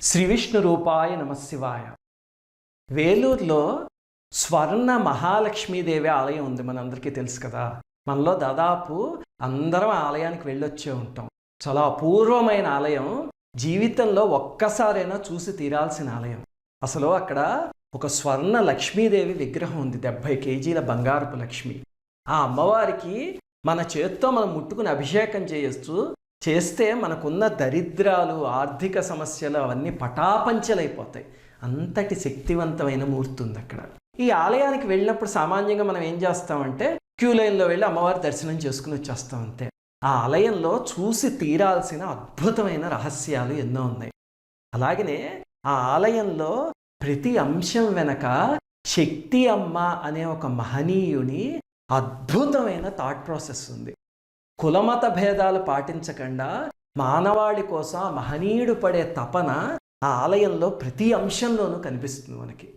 శ్రీ విష్ణు రూపాయ నమశివాయ వేలూరులో స్వర్ణ మహాలక్ష్మీదేవి ఆలయం ఉంది మనందరికీ తెలుసు కదా. మనలో దాదాపు అందరం ఆలయానికి వెళ్ళొచ్చే ఉంటాం. చాలా అపూర్వమైన ఆలయం. జీవితంలో ఒక్కసారైనా చూసి తీరాల్సిన ఆలయం. అసలు అక్కడ ఒక స్వర్ణ లక్ష్మీదేవి విగ్రహం ఉంది డెబ్భై కేజీల బంగారపు లక్ష్మి. ఆ అమ్మవారికి మన చేత్తో మనం ముట్టుకుని అభిషేకం చేయొచ్చు చేస్తే మనకున్న దరిద్రాలు ఆర్థిక సమస్యలు అవన్నీ పటాపంచలైపోతాయి. అంతటి శక్తివంతమైన మూర్తి ఉంది అక్కడ ఈ ఆలయానికి వెళ్ళినప్పుడు సామాన్యంగా మనం ఏం చేస్తామంటే క్యూ లైన్లో వెళ్ళి అమ్మవారి దర్శనం చేసుకుని వచ్చేస్తాం అంతే. ఆ ఆలయంలో చూసి తీరాల్సిన అద్భుతమైన రహస్యాలు ఎన్నో ఉన్నాయి. అలాగనే ఆ ఆలయంలో ప్రతి అంశం వెనక శక్తి అమ్మ అనే ఒక మహనీయుని అద్భుతమైన థాట్ ప్రాసెస్ ఉంది. కులమత భేదాలు పాటించకుండా మానవాళి కోసం మహనీయుడు పడే తపన ఆ ఆలయంలో ప్రతి అంశంలోనూ కనిపిస్తుంది మనకి.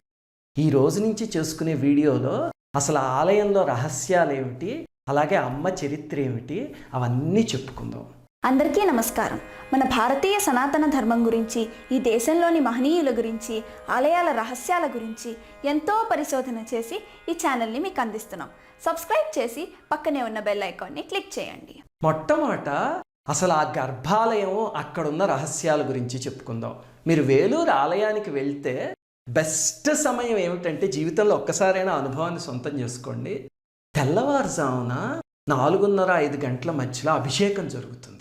ఈ రోజు నుంచి చేసుకునే వీడియోలో అసలు ఆలయంలో రహస్యాలు ఏమిటి అలాగే అమ్మ చరిత్ర ఏమిటి అవన్నీ చెప్పుకుందాం. అందరికీ నమస్కారం. మన భారతీయ సనాతన ధర్మం గురించి ఈ దేశంలోని మహనీయుల గురించి ఆలయాల రహస్యాల గురించి ఎంతో పరిశోధన చేసి ఈ ఛానల్ని మీకు అందిస్తున్నాం. సబ్స్క్రైబ్ చేసి పక్కనే ఉన్న బెల్ ఐకాన్ని క్లిక్ చేయండి. మొట్టమొదట అసలు ఆ గర్భాలయం అక్కడున్న రహస్యాల గురించి చెప్పుకుందాం. మీరు వేలూరు ఆలయానికి వెళ్తే బెస్ట్ సమయం ఏమిటంటే జీవితంలో ఒక్కసారైనా అనుభవాన్ని సొంతం చేసుకోండి. తెల్లవారుజామున నాలుగున్నర ఐదు గంటల మధ్యలో అభిషేకం జరుగుతుంది.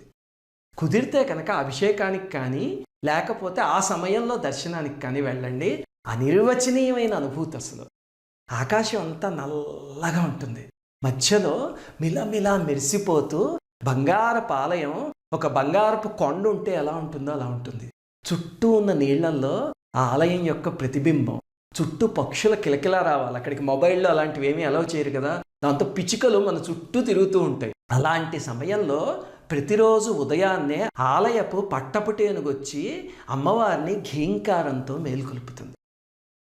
కుదిరితే కనుక అభిషేకానికి కానీ లేకపోతే ఆ సమయంలో దర్శనానికి కానీ వెళ్ళండి. అనిర్వచనీయమైన అనుభూతి అసలు. ఆకాశం అంతా నల్లగా ఉంటుంది. మధ్యలో మిలమిలా మెరిసిపోతూ బంగారపు ఆలయం ఒక బంగారపు కొండ ఉంటే ఎలా ఉంటుందో అలా ఉంటుంది. చుట్టూ ఉన్న నీళ్ళల్లో ఆ ఆలయం యొక్క ప్రతిబింబం. చుట్టూ పక్షుల కిలకిలా రావాలి. అక్కడికి మొబైల్లో అలాంటివి ఏమీ అలౌ చేయరు కదా. దాంతో పిచ్చుకలు మన చుట్టూ తిరుగుతూ ఉంటాయి. అలాంటి సమయంలో ప్రతిరోజు ఉదయాన్నే ఆలయపు పట్టపుటేనుగొచ్చి అమ్మవారిని ఘీంకారంతో మేల్కొల్పుతుంది.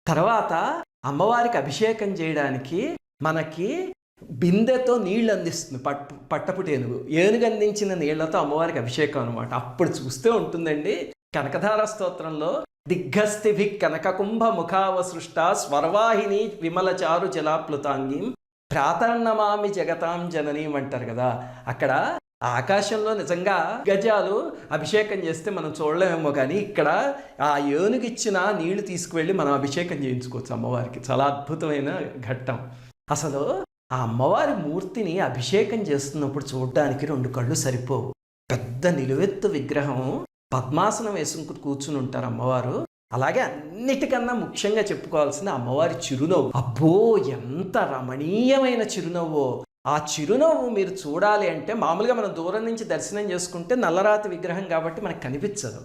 తర్వాత అమ్మవారికి అభిషేకం చేయడానికి మనకి బిందెతో నీళ్ళు అందిస్తుంది పట్టు పట్టపుటేనుగు. ఏనుగు అందించిన నీళ్ళతో అమ్మవారికి అభిషేకం అనమాట అప్పుడు చూస్తే ఉంటుందండి. కనకధార స్తోత్రంలో దిగ్గస్థిభి కనకకుంభ ముఖావసృష్ట స్వర్వాహిని విమలచారు జలాప్లుతాంగిం ప్రాతన్నమామి జగతాం జననీం అంటారు కదా అక్కడ ఆకాశంలో నిజంగా గజాలు అభిషేకం చేస్తే మనం చూడలేమేమో కానీ ఇక్కడ ఆ ఏనుగిచ్చిన నీళ్ళు తీసుకువెళ్ళి మనం అభిషేకం చేయించుకోవచ్చు అమ్మవారికి. చాలా అద్భుతమైన ఘట్టం. అసలు ఆ అమ్మవారి మూర్తిని అభిషేకం చేస్తున్నప్పుడు చూడడానికి రెండు కళ్ళు సరిపోవు. పెద్ద నిలువెత్తు విగ్రహం పద్మాసనం వేసుకుని కూర్చుని ఉంటారు అమ్మవారు. అలాగే అన్నిటికన్నా ముఖ్యంగా చెప్పుకోవాల్సిన అమ్మవారి చిరునవ్వు. అబ్బో ఎంత రమణీయమైన చిరునవ్వు. ఆ చిరునవ్వు మీరు చూడాలి అంటే మామూలుగా మనం దూరం నుంచి దర్శనం చేసుకుంటే నల్లరాతి విగ్రహం కాబట్టి మనకు కనిపించదు.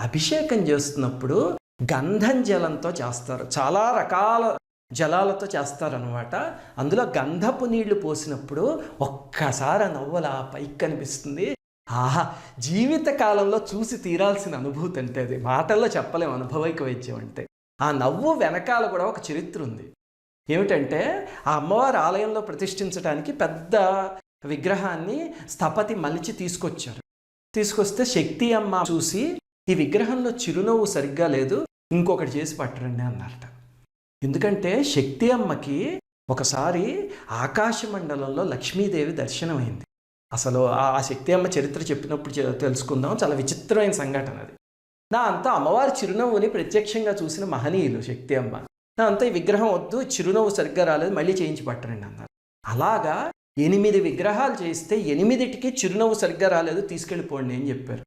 అభిషేకం చేస్తున్నప్పుడు గంధం జలంతో చేస్తారు. చాలా రకాల జలాలతో చేస్తారనమాట అందులో గంధపు నీళ్ళు పోసినప్పుడు ఒక్కసారి నవ్వుల పైకి కనిపిస్తుంది. ఆహా జీవిత కాలంలో చూసి తీరాల్సిన అనుభూతి అంటే అది. మాటల్లో చెప్పలేం అనుభవైక వైద్యం అంటే. ఆ నవ్వు వెనకాల కూడా ఒక చరిత్ర ఉంది. ఏమిటంటే ఆ అమ్మవారి ఆలయంలో ప్రతిష్ఠించడానికి పెద్ద విగ్రహాన్ని స్థపతి మలిచి తీసుకొచ్చారు. తీసుకొస్తే శక్తి అమ్మ చూసి ఈ విగ్రహంలో చిరునవ్వు సరిగ్గా లేదు ఇంకొకటి చేసి పట్టరండి అన్నారట. ఎందుకంటే శక్తి అమ్మకి ఒకసారి ఆకాశ మండలంలో లక్ష్మీదేవి దర్శనమైంది. అసలు ఆ శక్తి అమ్మ చరిత్ర చెప్పినప్పుడు తెలుసుకుందాం. చాలా విచిత్రమైన సంఘటన అది. నా అంతా అమ్మవారి చిరునవ్వుని ప్రత్యక్షంగా చూసిన మహనీయులు శక్తి అమ్మ. నా అంతా ఈ విగ్రహం వద్దు చిరునవ్వు సరిగ్గా రాలేదు మళ్ళీ చేయించి పట్టరండి అన్నారు. అలాగా ఎనిమిది విగ్రహాలు చేస్తే ఎనిమిదిటికి చిరునవ్వు సరిగ్గా రాలేదు తీసుకెళ్ళిపోండి అని చెప్పారు.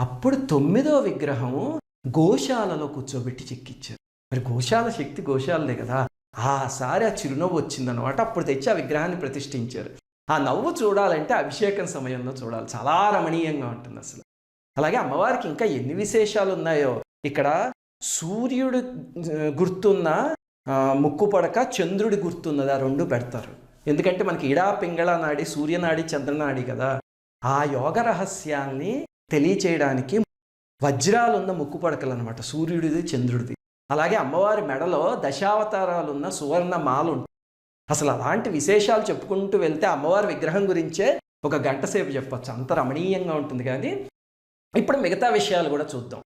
అప్పుడు తొమ్మిదో విగ్రహం గోశాలలో కూర్చోబెట్టి చెక్కిచ్చారు. మరి గోశాల శక్తి గోశాలదే కదా. ఆసారి ఆ చిరునవ్వు వచ్చిందనమాట అప్పుడు తెచ్చి ఆ విగ్రహాన్ని ప్రతిష్ఠించారు. ఆ నవ్వు చూడాలంటే అభిషేకం సమయంలో చూడాలి. చాలా రమణీయంగా ఉంటుంది అసలు. అలాగే అమ్మవారికి ఇంకా ఎన్ని విశేషాలు ఉన్నాయో. ఇక్కడ సూర్యుడు గుర్తున్న ఆ, ముక్కు పడక చంద్రుడి గుర్తున్నది. ఆ రెండు పెడతారు. ఎందుకంటే మనకి ఇడా పింగళ నాడి సూర్యనాడి చంద్రనాడి కదా. ఆ యోగ రహస్యాన్ని తెలియచేయడానికి వజ్రాలున్న ముక్కు పడకలు అనమాట సూర్యుడిది చంద్రుడిది. అలాగే అమ్మవారి మెడలో దశావతారాలున్న సువర్ణ మాలు ఉంటుంది అసలు అలాంటి విశేషాలు చెప్పుకుంటూ వెళ్తే అమ్మవారి విగ్రహం గురించే ఒక గంట సేపు చెప్పచ్చు. అంత రమణీయంగా ఉంటుంది కానీ ఇప్పుడు మిగతా విషయాలు కూడా చూద్దాం.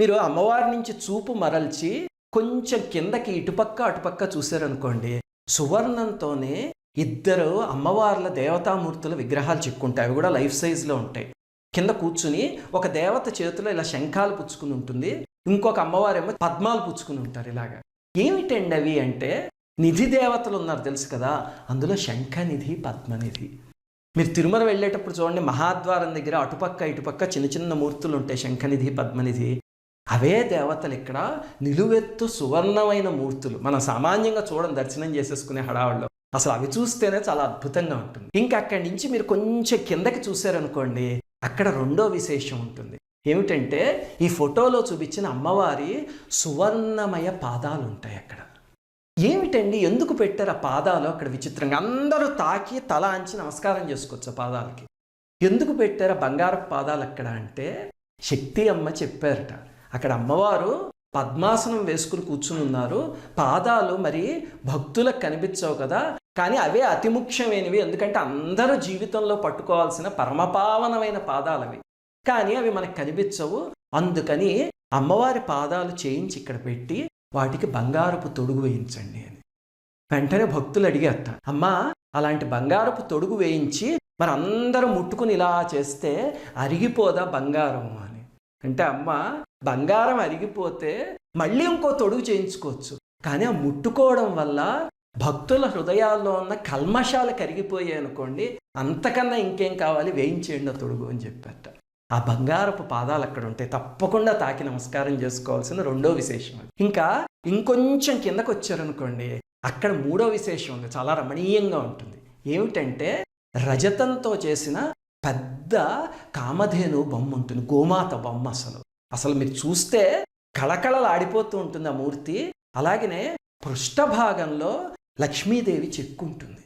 మీరు అమ్మవారి నుంచి చూపు మరల్చి కొంచెం కిందకి ఇటుపక్క అటుపక్క చూశారనుకోండి సువర్ణంతోనే ఇద్దరు అమ్మవార్ల దేవతామూర్తుల విగ్రహాలు చిక్కుంటాయి. అవి కూడా లైఫ్ సైజ్లో ఉంటాయి. కింద కూర్చుని ఒక దేవత చేతిలో ఇలా శంఖాలు పుచ్చుకుని ఉంటుంది. ఇంకొక అమ్మవారేమో పద్మాలు పుచ్చుకుని ఉంటారు ఇలాగా. ఏమిటండి అవి అంటే నిధి దేవతలు ఉన్నారు తెలుసు కదా? అందులో శంఖనిధి పద్మనిధి. మీరు తిరుమల వెళ్ళేటప్పుడు చూడండి మహాద్వారం దగ్గర అటుపక్క ఇటుపక్క చిన్న చిన్న మూర్తులు ఉంటాయి శంఖనిధి పద్మనిధి. అవే దేవతలు ఇక్కడ నిలువెత్తు సువర్ణమైన మూర్తులు. మనం సామాన్యంగా చూడడం దర్శనం చేసేసుకునే హడావుల్లో. అసలు అవి చూస్తేనే చాలా అద్భుతంగా ఉంటుంది. ఇంకా అక్కడి నుంచి మీరు కొంచెం కిందకి చూశారనుకోండి అక్కడ రెండో విశేషం ఉంటుంది. ఏమిటంటే ఈ ఫోటోలో చూపించిన అమ్మవారి సువర్ణమయ పాదాలు ఉంటాయి అక్కడ. ఏమిటండి? ఎందుకు పెట్టారు ఆ పాదాలు అక్కడ విచిత్రంగా? అందరూ తాకి తల అంచి నమస్కారం చేసుకోవచ్చు ఆ పాదాలకి. ఎందుకు పెట్టారు ఆ బంగారపు పాదాలు అక్కడ అంటే శక్తి అమ్మ చెప్పారట. అక్కడ అమ్మవారు పద్మాసనం వేసుకుని కూర్చుని ఉన్నారు. పాదాలు మరి భక్తులకు కనిపించవు కదా. కానీ అవే అతి ముఖ్యమైనవి. ఎందుకంటే అందరూ జీవితంలో పట్టుకోవాల్సిన పరమపావనమైన పాదాలు అవి కానీ అవి మనకు కనిపించవు. అందుకని అమ్మవారి పాదాలు చేయించి ఇక్కడ పెట్టి వాటికి బంగారపు తొడుగు వేయించండి అని. వెంటనే భక్తులు అడిగారట అమ్మా అలాంటి బంగారపు తొడుగు వేయించి మరి ముట్టుకుని ఇలా చేస్తే అరిగిపోదా బంగారం అని. అంటే అమ్మ బంగారం అరిగిపోతే మళ్ళీ ఇంకో తొడుగు చేయించుకోవచ్చు. కానీ ఆ ముట్టుకోవడం వల్ల భక్తుల హృదయాల్లో ఉన్న కల్మషాలు కరిగిపోయాయి అనుకోండి అంతకన్నా ఇంకేం కావాలి? వేయించేయండి ఆ తొడుగు అని చెప్పారట ఆ బంగారపు పాదాలు అక్కడ ఉంటాయి తప్పకుండా తాకి నమస్కారం చేసుకోవాల్సిన రెండో విశేషం ఇంకా ఇంకొంచెం కిందకు వచ్చారనుకోండి అక్కడ మూడో విశేషం ఉంది చాలా రమణీయంగా ఉంటుంది. ఏమిటంటే రజతంతో చేసిన పెద్ద కామధేను బొమ్మ ఉంటుంది గోమాత బొమ్మ అసలు. అసలు మీరు చూస్తే కళకళలు ఆడిపోతూ ఉంటుంది ఆ మూర్తి. అలాగనే పృష్ఠభాగంలో లక్ష్మీదేవి చెక్కుంటుంది.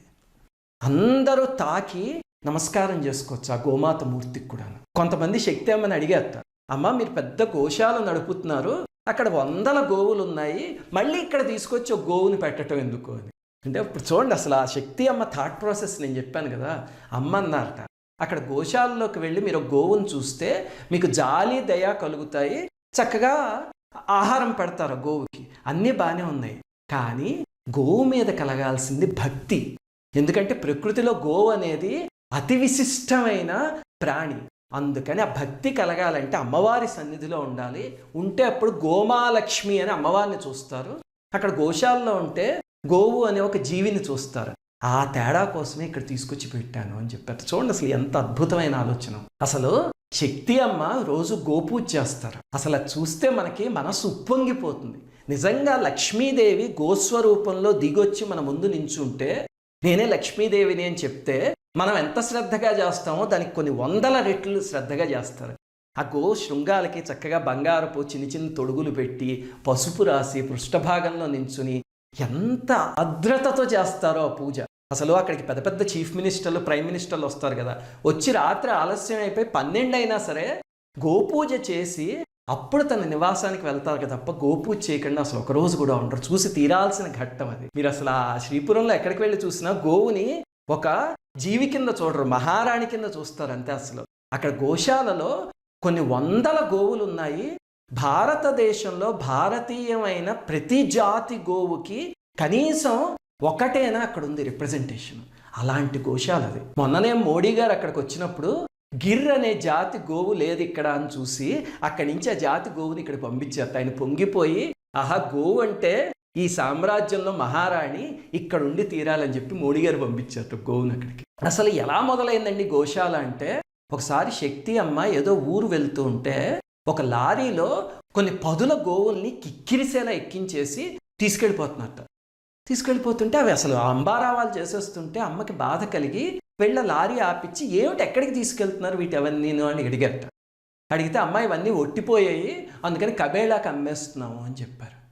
అందరూ తాకి నమస్కారం చేసుకోవచ్చు ఆ గోమాత మూర్తికి కూడా కొంతమంది శక్తి అమ్మని అడిగేస్తారు. అమ్మ మీరు పెద్ద గోశాల నడుపుతున్నారు. అక్కడ వందల గోవులు ఉన్నాయి మళ్ళీ ఇక్కడ తీసుకొచ్చి ఒక గోవుని పెట్టడం ఎందుకు? అని. అంటే ఇప్పుడు చూడండి అసలు ఆ శక్తి అమ్మ థాట్ ప్రాసెస్ నేను చెప్పాను కదా అమ్మ అన్నారట. అక్కడ గోశాలలోకి వెళ్ళి మీరు ఒక గోవును చూస్తే మీకు జాలి దయ కలుగుతాయి. చక్కగా ఆహారం పెడతారు ఆ గోవుకి. అన్నీ బాగానే ఉన్నాయి. కానీ గోవు మీద కలగాల్సింది భక్తి. ఎందుకంటే ప్రకృతిలో గోవు అనేది అతి విశిష్టమైన ప్రాణి. అందుకని ఆ భక్తి కలగాలంటే అమ్మవారి సన్నిధిలో ఉండాలి. ఉంటే అప్పుడు గోమాలక్ష్మి అని అమ్మవారిని చూస్తారు. అక్కడ గోశాలలో ఉంటే గోవు అనే ఒక జీవిని చూస్తారు. ఆ తేడా కోసమే ఇక్కడ తీసుకొచ్చి పెట్టాను అని చెప్పారు. చూడండి అసలు ఎంత అద్భుతమైన ఆలోచన. అసలు శక్తి అమ్మ రోజు గోపూజ చేస్తారు. అసలు అది చూస్తే మనకి మనసు ఉప్పొంగిపోతుంది. నిజంగా లక్ష్మీదేవి గోస్వరూపంలో దిగొచ్చి మన ముందు నించుంటే నేనే లక్ష్మీదేవిని అని చెప్తే మనం ఎంత శ్రద్ధగా చేస్తామో దానికి కొన్ని వందల రెట్లు శ్రద్ధగా చేస్తారు. ఆ గో శృంగాలకి చక్కగా బంగారపు చిన్న చిన్న తొడుగులు పెట్టి పసుపు రాసి పృష్ఠభాగంలో నించుని ఎంత అద్రతతో చేస్తారో ఆ పూజ. అసలు అక్కడికి పెద్ద పెద్ద చీఫ్ మినిస్టర్లు ప్రైమ్ మినిస్టర్లు వస్తారు కదా. వచ్చి రాత్రి ఆలస్యం అయిపోయి పన్నెండు అయినా సరే గోపూజ చేసి అప్పుడు తన నివాసానికి వెళ్తారు కదా. తప్ప గోపూజ చేయకుండా అసలు ఒక రోజు కూడా ఉండరు. చూసి తీరాల్సిన ఘట్టం అది. మీరు అసలు ఆ శ్రీపురంలో ఎక్కడికి వెళ్ళి చూసినా గోవుని ఒక జీవి కింద చూడరు మహారాణి కింద చూస్తారు అంతే అసలు. అక్కడ గోశాలలో కొన్ని వందల గోవులు ఉన్నాయి. భారతదేశంలో భారతీయమైన ప్రతి జాతి గోవుకి కనీసం ఒకటేనా అక్కడ ఉంది రిప్రజెంటేషన్ అలాంటి గోశాల అది. మొన్ననే మోడీ గారు అక్కడికి వచ్చినప్పుడు గిర్ అనే జాతి గోవు లేదు ఇక్కడ అని చూసి అక్కడి నుంచి ఆ జాతి గోవుని ఇక్కడ పంపించారు ఆయన పొంగిపోయి ఆహా గోవు అంటే ఈ సామ్రాజ్యంలో మహారాణి ఇక్కడ ఉండి తీరాలని చెప్పి మోడీ గారు పంపించారు గోవును అక్కడికి. అసలు ఎలా మొదలైందండి గోశాల అంటే ఒకసారి శక్తి అమ్మ ఏదో ఊరు వెళ్తూ ఉంటే ఒక లారీలో కొన్ని పదుల గోవుల్ని కిక్కిరిసేలా ఎక్కించేసి తీసుకెళ్ళిపోతున్నట్ట తీసుకెళ్ళిపోతుంటే అవి అసలు అంబారావాలు చేసేస్తుంటే అమ్మకి బాధ కలిగి వెళ్ళ లారీ ఆపిచ్చి ఏమిటి ఎక్కడికి తీసుకెళ్తున్నారు వీటి అవన్నీ అని అడిగారట. అడిగితే అమ్మాయి ఇవన్నీ ఒట్టిపోయాయి అందుకని కబేళాకి అమ్మేస్తున్నాము అని చెప్పారు.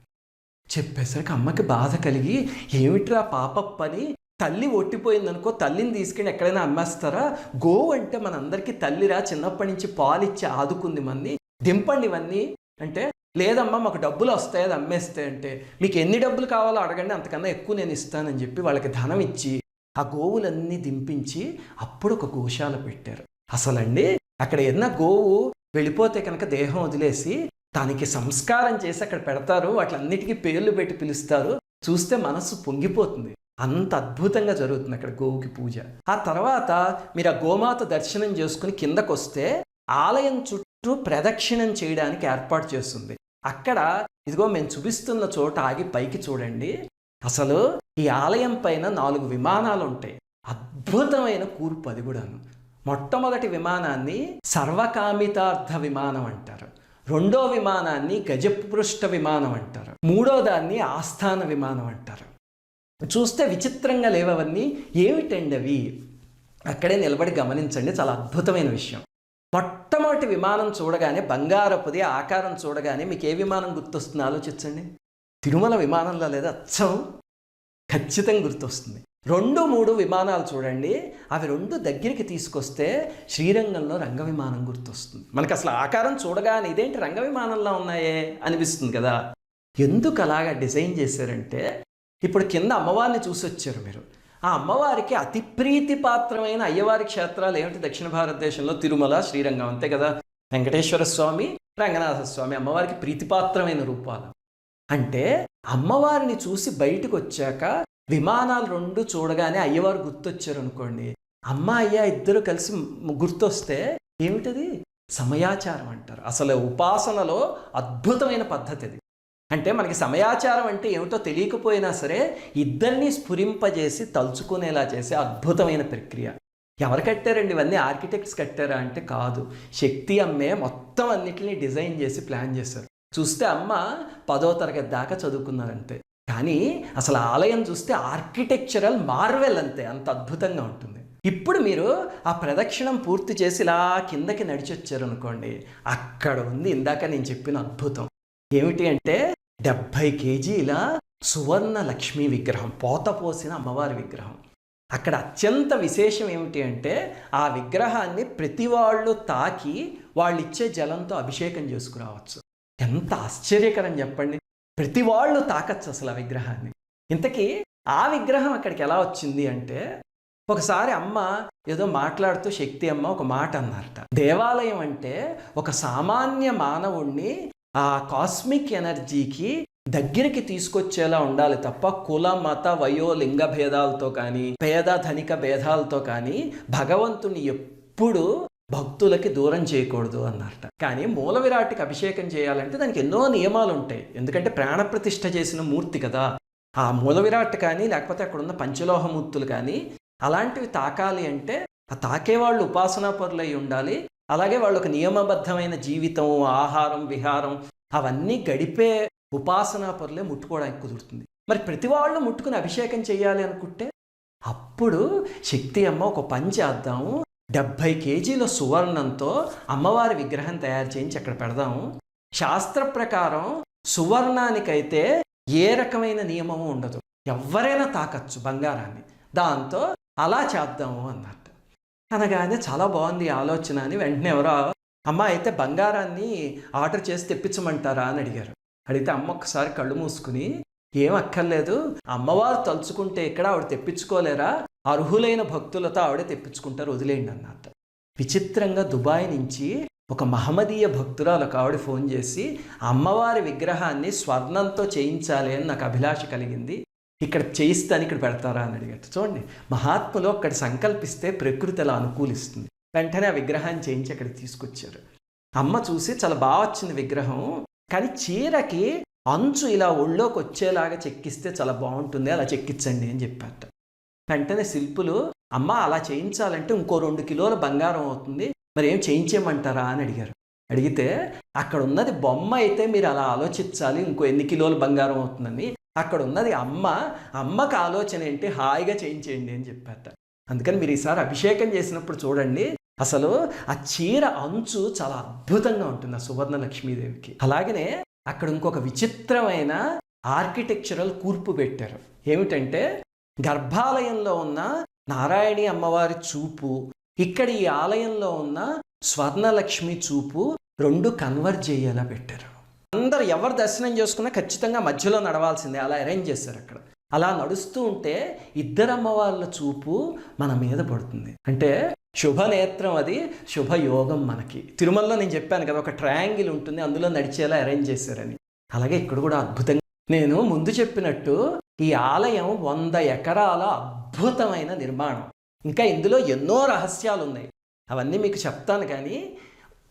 చెప్పేసరికి అమ్మకి బాధ కలిగి ఏమిట్రా పాప పని తల్లి ఒట్టిపోయిందనుకో తల్లిని తీసుకెళ్ళి ఎక్కడైనా అమ్మేస్తారా? గోవు అంటే మనందరికీ తల్లిరా చిన్నప్పటి నుంచి పాలిచ్చి ఆదుకుంది మంది దింపండి ఇవన్నీ అంటే లేదమ్మా మాకు డబ్బులు వస్తాయి అది అమ్మేస్తే. అంటే మీకు ఎన్ని డబ్బులు కావాలో అడగండి అంతకన్నా ఎక్కువ నేను ఇస్తానని చెప్పి వాళ్ళకి ధనం ఇచ్చి ఆ గోవులన్నీ దింపించి అప్పుడు ఒక గోశాల పెట్టారు. అసలండి అక్కడ ఎన్న గోవు వెళ్ళిపోతే కనుక దేహం వదిలేసి దానికి సంస్కారం చేసి అక్కడ పెడతారు వాటిలన్నిటికీ పేర్లు పెట్టి పిలుస్తారు. చూస్తే మనస్సు పొంగిపోతుంది. అంత అద్భుతంగా జరుగుతుంది అక్కడ గోవుకి పూజ. ఆ తర్వాత మీరు ఆ గోమాత దర్శనం చేసుకుని కిందకు వస్తే ఆలయం చుట్టూ ప్రదక్షిణం చేయడానికి ఏర్పాటు చేస్తుంది. అక్కడ ఇదిగో మేము చూపిస్తున్న చోట ఆగి పైకి చూడండి. అసలు ఈ ఆలయం పైన నాలుగు విమానాలు ఉంటాయి అద్భుతమైన కూర్పు అది కూడాను. మొట్టమొదటి విమానాన్ని సర్వకామితార్థ విమానం అంటారు. రెండో విమానాన్ని గజపృష్ఠ విమానం అంటారు. మూడో దాన్ని ఆస్థాన విమానం అంటారు. చూస్తే విచిత్రంగా లేవవన్నీ ఏమిటండి అవి అక్కడే నిలబడి గమనించండి చాలా అద్భుతమైన విషయం. మొట్టమొదటి విమానం చూడగానే బంగారపుది ఆకారం చూడగానే మీకు ఏ విమానం గుర్తొస్తుంది? ఆలోచించండి. తిరుమల విమానంలో లేదా? అచ్చం! ఖచ్చితంగా గుర్తొస్తుంది. రెండు మూడు విమానాలు చూడండి. అవి రెండు దగ్గరికి తీసుకొస్తే శ్రీరంగంలో రంగ విమానం గుర్తొస్తుంది. మనకు అసలు ఆకారం చూడగానే ఇదేంటి రంగ విమానంలో ఉన్నాయే అనిపిస్తుంది కదా. ఎందుకు అలాగా డిజైన్ చేశారంటే ఇప్పుడు కింద అమ్మవారిని చూసి వచ్చారు మీరు. ఆ అమ్మవారికి అతి ప్రీతి పాత్రమైన అయ్యవారి క్షేత్రాలు ఏమిటి? దక్షిణ భారతదేశంలో తిరుమల శ్రీరంగం అంతే కదా. వెంకటేశ్వర స్వామి రంగనాథ స్వామి అమ్మవారికి ప్రీతిపాత్రమైన రూపాలు. అంటే అమ్మవారిని చూసి బయటకు వచ్చాక విమానాలు రెండు చూడగానే అయ్యవారు గుర్తొచ్చారు అనుకోండి అమ్మ అయ్య ఇద్దరు కలిసి గుర్తొస్తే ఏమిటది? సమయాచారం అంటారు. అసలు ఉపాసనలో అద్భుతమైన పద్ధతి అది అంటే మనకి సమయాచారం అంటే ఏమిటో తెలియకపోయినా సరే ఇద్దరిని స్ఫురింపజేసి తలుచుకునేలా చేసే అద్భుతమైన ప్రక్రియ. ఎవరు కట్టారండి ఇవన్నీ? ఆర్కిటెక్ట్స్ కట్టారా అంటే కాదు. శక్తి అమ్మే మొత్తం అన్నిటిని డిజైన్ చేసి ప్లాన్ చేశారు. చూస్తే అమ్మ పదో తరగతి దాకా చదువుకున్నారంతే. కానీ అసలు ఆలయం చూస్తే ఆర్కిటెక్చరల్ మార్వెల్ అంతే అంత అద్భుతంగా ఉంటుంది. ఇప్పుడు మీరు ఆ ప్రదక్షిణం పూర్తి చేసి ఇలా కిందకి నడిచొచ్చారు అనుకోండి అక్కడ ఉంది ఇందాక నేను చెప్పిన అద్భుతం. ఏమిటి అంటే డెబ్భై కేజీల సువర్ణ లక్ష్మీ విగ్రహం పోత పోసిన అమ్మవారి విగ్రహం. అక్కడ అత్యంత విశేషం ఏమిటి అంటే ఆ విగ్రహాన్ని ప్రతి వాళ్ళు తాకి వాళ్ళు ఇచ్చే జలంతో అభిషేకం చేసుకురావచ్చు. ఎంత ఆశ్చర్యకరం చెప్పండి. ప్రతి వాళ్ళు తాకచ్చు అసలు ఆ విగ్రహాన్ని. ఇంతకీ ఆ విగ్రహం అక్కడికి ఎలా వచ్చింది అంటే ఒకసారి అమ్మ ఏదో మాట్లాడుతూ శక్తి అమ్మ ఒక మాట అన్నారట. దేవాలయం అంటే ఒక సామాన్య మానవుణ్ణి ఆ కాస్మిక్ ఎనర్జీకి దగ్గరికి తీసుకొచ్చేలా ఉండాలి తప్ప కుల మత వయో లింగ భేదాలతో కానీ పేద ధనిక భేదాలతో కానీ భగవంతుని ఎప్పుడు భక్తులకి దూరం చేయకూడదు అన్నట కానీ మూల విరాట్కి అభిషేకం చేయాలంటే దానికి ఎన్నో నియమాలు ఉంటాయి ఎందుకంటే ప్రాణప్రతిష్ఠ చేసిన మూర్తి కదా. ఆ మూల విరాట్ కానీ లేకపోతే అక్కడ ఉన్న పంచలోహమూర్తులు కానీ అలాంటివి తాకాలి అంటే ఆ తాకేవాళ్ళు ఉపాసనాపరులై ఉండాలి. అలాగే వాళ్ళకు ఒక నియమబద్ధమైన జీవితం ఆహారం విహారం అవన్నీ గడిపే ఉపాసనాపరులే ముట్టుకోవడానికి కుదురుతుంది. మరి ప్రతి వాళ్ళు ముట్టుకుని అభిషేకం చేయాలి అనుకుంటే అప్పుడు శక్తి అమ్మ ఒక పని చేద్దాము. డెబ్భై కేజీల సువర్ణంతో అమ్మవారి విగ్రహం తయారు చేయించి అక్కడ పెడదాము శాస్త్ర ప్రకారం సువర్ణానికైతే ఏ రకమైన నియమము ఉండదు. ఎవరైనా తాకచ్చు బంగారాన్ని. దాంతో అలా చేద్దాము అన్నట్టు. అనగానే చాలా బాగుంది ఆలోచన అని వెంటనే ఎవరో అమ్మ అయితే బంగారాన్ని ఆర్డర్ చేసి తెప్పించమంటారా? అని అడిగారు. అడిగితే అమ్మ ఒక్కసారి కళ్ళు మూసుకుని ఏం అక్కర్లేదు. అమ్మవారు తలుచుకుంటే ఇక్కడ ఆవిడ తెప్పించుకోలేరా? అర్హులైన భక్తులతో ఆవిడే తెప్పించుకుంటారు వదిలేయండి అన్నట్టు విచిత్రంగా దుబాయ్ నుంచి ఒక మహమ్మదీయ భక్తురాలు ఒక ఆవిడ ఫోన్ చేసి అమ్మవారి విగ్రహాన్ని స్వర్ణంతో చేయించాలి అని నాకు అభిలాష కలిగింది. ఇక్కడ చేయిస్తాను ఇక్కడ పెడతారా అని అడిగారు. చూడండి మహాత్ములు అక్కడ సంకల్పిస్తే ప్రకృతి అలా అనుకూలిస్తుంది. వెంటనే ఆ విగ్రహాన్ని చేయించి అక్కడ తీసుకొచ్చారు. అమ్మ చూసి చాలా బాగా వచ్చింది విగ్రహం కానీ చీరకి అంచు ఇలా ఒళ్ళోకి వచ్చేలాగా చెక్కిస్తే చాలా బాగుంటుంది అలా చెక్కించండి అని చెప్పారట. వెంటనే శిల్పులు అమ్మ అలా చేయించాలంటే ఇంకో రెండు కిలోల బంగారం అవుతుంది మరి ఏం చేయించేయమంటారా? అని అడిగారు. అడిగితే అక్కడ ఉన్నది బొమ్మ అయితే మీరు అలా ఆలోచించాలి ఇంకో ఎన్ని కిలోల బంగారం అవుతుందని. అక్కడ ఉన్నది అమ్మ అమ్మకు ఆలోచన ఏంటి? హాయిగా చేయించేయండి అని చెప్పారట. అందుకని మీరు ఈసారి అభిషేకం చేసినప్పుడు చూడండి అసలు ఆ చీర అంచు చాలా అద్భుతంగా ఉంటుంది ఆ సువర్ణ లక్ష్మీదేవికి. అలాగనే అక్కడ ఇంకొక విచిత్రమైన ఆర్కిటెక్చరల్ కూర్పు పెట్టారు. ఏమిటంటే గర్భాలయంలో ఉన్న నారాయణి అమ్మవారి చూపు ఇక్కడ ఈ ఆలయంలో ఉన్న స్వర్ణలక్ష్మి చూపు రెండు కన్వర్ట్ చేయేలా పెట్టారు. అందరు ఎవరు దర్శనం చేసుకున్నా ఖచ్చితంగా మధ్యలో నడవాల్సిందే అలా అరేంజ్ చేశారు అక్కడ. అలా నడుస్తూ ఉంటే ఇద్దరు అమ్మవార్ల చూపు మన మీద పడుతుంది. అంటే శుభనేత్రం అది శుభయోగం మనకి. తిరుమలలో నేను చెప్పాను కదా ఒక ట్రయాంగిల్ ఉంటుంది అందులో నడిచేలా అరేంజ్ చేశారని. అలాగే ఇక్కడ కూడా అద్భుతంగా. నేను ముందు చెప్పినట్టు ఈ ఆలయం వంద ఎకరాల అద్భుతమైన నిర్మాణం. ఇంకా ఇందులో ఎన్నో రహస్యాలు ఉన్నాయి అవన్నీ మీకు చెప్తాను కానీ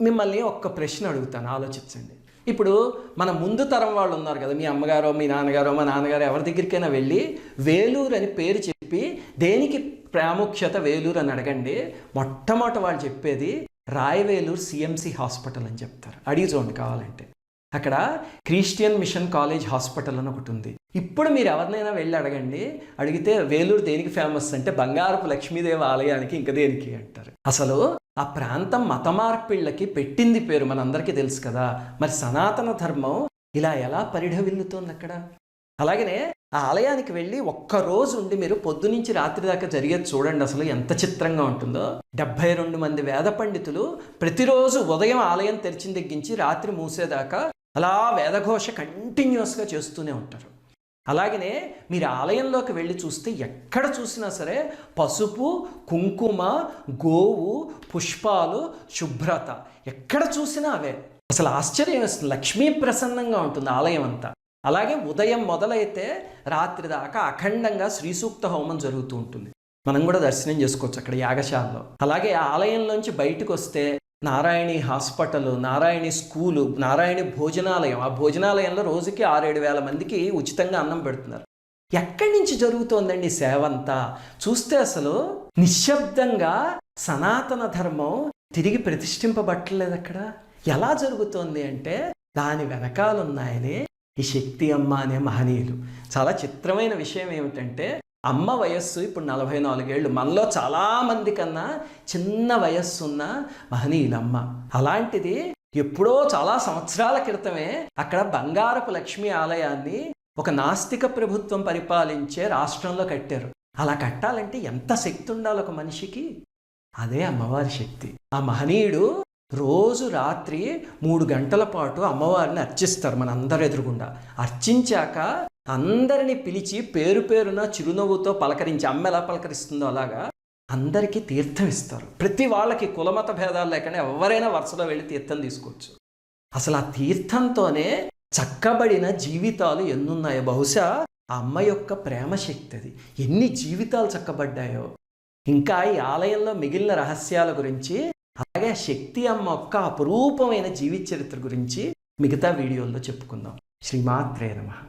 మిమ్మల్ని ఒక్క ప్రశ్న అడుగుతాను ఆలోచించండి. ఇప్పుడు మన ముందు తరం వాళ్ళు ఉన్నారు కదా మీ అమ్మగారో మీ నాన్నగారో మా నాన్నగారు ఎవరి దగ్గరికైనా వెళ్ళి వేలూరు అని పేరు చెప్పి దేనికి ప్రాముఖ్యత వేలూరు అని అడగండి. మొట్టమొదట వాళ్ళు చెప్పేది రాయవేలూరు సిఎంసి హాస్పిటల్ అని చెప్తారు. అడిగి చూడండి కావాలంటే. అక్కడ క్రిస్టియన్ మిషన్ కాలేజ్ హాస్పిటల్ అని ఒకటి ఉంది. ఇప్పుడు మీరు ఎవరినైనా వెళ్ళి అడగండి అడిగితే వేలూరు దేనికి ఫేమస్ అంటే బంగారపు లక్ష్మీదేవి ఆలయానికి ఇంకా దేనికి అంటారు. అసలు ఆ ప్రాంతం మత మార్పిళ్ళకి పెట్టింది పేరు మనందరికీ తెలుసు కదా. మరి సనాతన ధర్మం ఇలా ఎలా పరిఢవిల్లుతోంది అక్కడ? అలాగనే ఆ ఆలయానికి వెళ్ళి ఒక్క రోజు ఉండి మీరు పొద్దునుంచి రాత్రి దాకా జరిగేది చూడండి అసలు ఎంత చిత్రంగా ఉంటుందో. డెబ్బై రెండు మంది వేద పండితులు ప్రతిరోజు ఉదయం ఆలయం తెరిచిన దగ్గరించి రాత్రి మూసేదాకా అలా వేదఘోష కంటిన్యూస్గా చేస్తూనే ఉంటారు. అలాగనే మీరు ఆలయంలోకి వెళ్ళి చూస్తే ఎక్కడ చూసినా సరే పసుపు కుంకుమ గోవు పుష్పాలు శుభ్రత. ఎక్కడ చూసినా అవే. అసలు ఆశ్చర్యం వేస్తుంది. లక్ష్మీ ప్రసన్నంగా ఉంటుంది ఆలయం అంతా. అలాగే ఉదయం మొదలైతే రాత్రి దాకా అఖండంగా శ్రీసూక్త హోమం జరుగుతూ ఉంటుంది. మనం కూడా దర్శనం చేసుకోవచ్చు అక్కడ యాగశాలలో. అలాగే ఆ ఆలయంలోంచి బయటకు వస్తే నారాయణి హాస్పిటల్ నారాయణి స్కూలు నారాయణి భోజనాలయం. ఆ భోజనాలయంలో రోజుకి ఆరేడు వేల మందికి ఉచితంగా అన్నం పెడుతున్నారు. ఎక్కడి నుంచి జరుగుతోందండి సేవ అంతా చూస్తే అసలు నిశ్శబ్దంగా సనాతన ధర్మం తిరిగి ప్రతిష్ఠింపబట్టలేదు అక్కడ. ఎలా జరుగుతోంది అంటే దాని వెనకాలున్నాయని ఈ శక్తి అమ్మ అనే మహనీయులు. చాలా చిత్రమైన విషయం ఏమిటంటే అమ్మ వయస్సు ఇప్పుడు నలభై నాలుగేళ్ళు. మనలో చాలామంది కన్నా చిన్న వయస్సు ఉన్న మహనీయులమ్మ. అలాంటిది ఎప్పుడో చాలా సంవత్సరాల క్రితమే అక్కడ బంగారపు లక్ష్మి ఆలయాన్ని ఒక నాస్తిక ప్రభుత్వం పరిపాలించే రాష్ట్రంలో కట్టారు. అలా కట్టాలంటే ఎంత శక్తి ఉండాలి ఒక మనిషికి? అదే అమ్మవారి శక్తి. ఆ మహనీయుడు రోజు రాత్రి మూడు గంటల పాటు అమ్మవారిని అర్చిస్తారు మన ఎదురుగుండా. అర్చించాక అందరిని పిలిచి పేరు పేరున చిరునవ్వుతో పలకరించి అమ్మ ఎలా పలకరిస్తుందో అలాగా? అందరికీ తీర్థం ఇస్తారు. ప్రతి వాళ్ళకి కులమత భేదాలు లేకుండా ఎవరైనా వరుసలో వెళ్ళి తీర్థం తీసుకోవచ్చు. అసలు ఆ తీర్థంతోనే చక్కబడిన జీవితాలు ఎన్నున్నాయో. బహుశా ఆ అమ్మ యొక్క ప్రేమ శక్తి అది. ఎన్ని జీవితాలు చక్కబడ్డాయో. ఇంకా ఈ ఆలయంలో మిగిలిన రహస్యాల గురించి అలాగే ఆ శక్తి అమ్మ యొక్క అపురూపమైన జీవిత చరిత్ర గురించి మిగతా వీడియోల్లో చెప్పుకుందాం. శ్రీమాత్రే నమః.